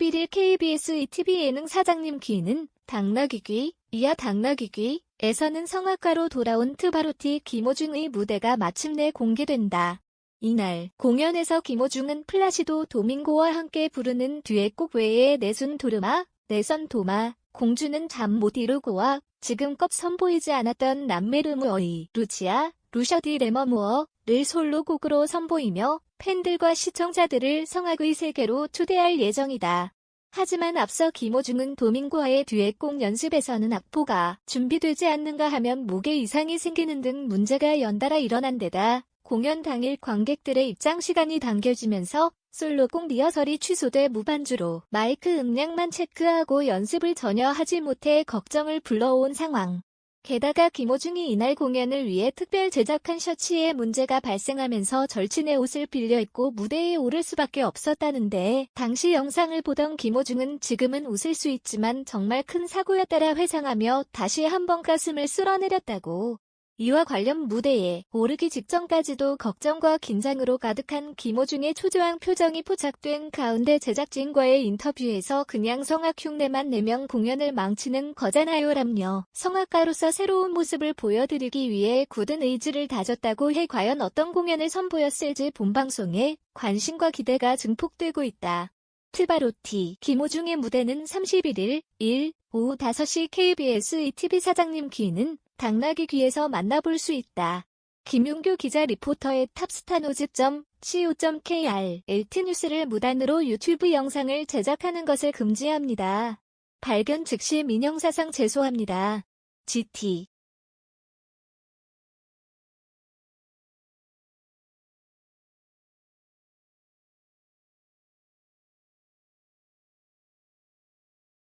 31일 KBS ETV 예능 사장님 귀는 당나귀 귀, 이하 당나귀 귀 에서는 성악가로 돌아온 트바로티 김호중의 무대가 마침내 공개된다. 이날 공연에서 김호중은 플라시도 도밍고와 함께 부르는 듀엣곡 외에 내순 도르마, 내선 도마, 공주는 잠 못 이루고와 지금껏 선보이지 않았던 남메르무어의 루치아, 루셔디 레머무어를 솔로곡으로 선보이며 팬들과 시청자들을 성악의 세계로 초대할 예정이다. 하지만 앞서 김호중은 도밍고와의 듀엣곡 연습에서는 악보가 준비되지 않는가 하면 목에 이상이 생기는 등 문제가 연달아 일어난 데다 공연 당일 관객들의 입장 시간이 당겨지면서 솔로곡 리허설이 취소돼 무반주로 마이크 음량만 체크하고 연습을 전혀 하지 못해 걱정을 불러온 상황. 게다가 김호중이 이날 공연을 위해 특별 제작한 셔츠에 문제가 발생하면서 절친의 옷을 빌려 입고 무대에 오를 수밖에 없었다는데 당시 영상을 보던 김호중은 지금은 웃을 수 있지만 정말 큰 사고였다라 회상하며 다시 한번 가슴을 쓸어내렸다고. 이와 관련 무대에 오르기 직전까지도 걱정과 긴장으로 가득한 김호중의 초조한 표정이 포착된 가운데 제작진과의 인터뷰에서 그냥 성악 흉내만 내면 공연을 망치는 거잖아요라며 성악가로서 새로운 모습을 보여드리기 위해 굳은 의지를 다졌다고 해 과연 어떤 공연을 선보였을지 본방송에 관심과 기대가 증폭되고 있다. 트바로티 김호중의 무대는 31일 1 오후 5시 KBS ETV 사장님 귀는 당나귀 귀에서 만나볼 수 있다. 김용규 기자 리포터의 탑스타노즈.co.kr LT뉴스를 무단으로 유튜브 영상을 제작하는 것을 금지합니다. 발견 즉시 민형사상 제소합니다. GT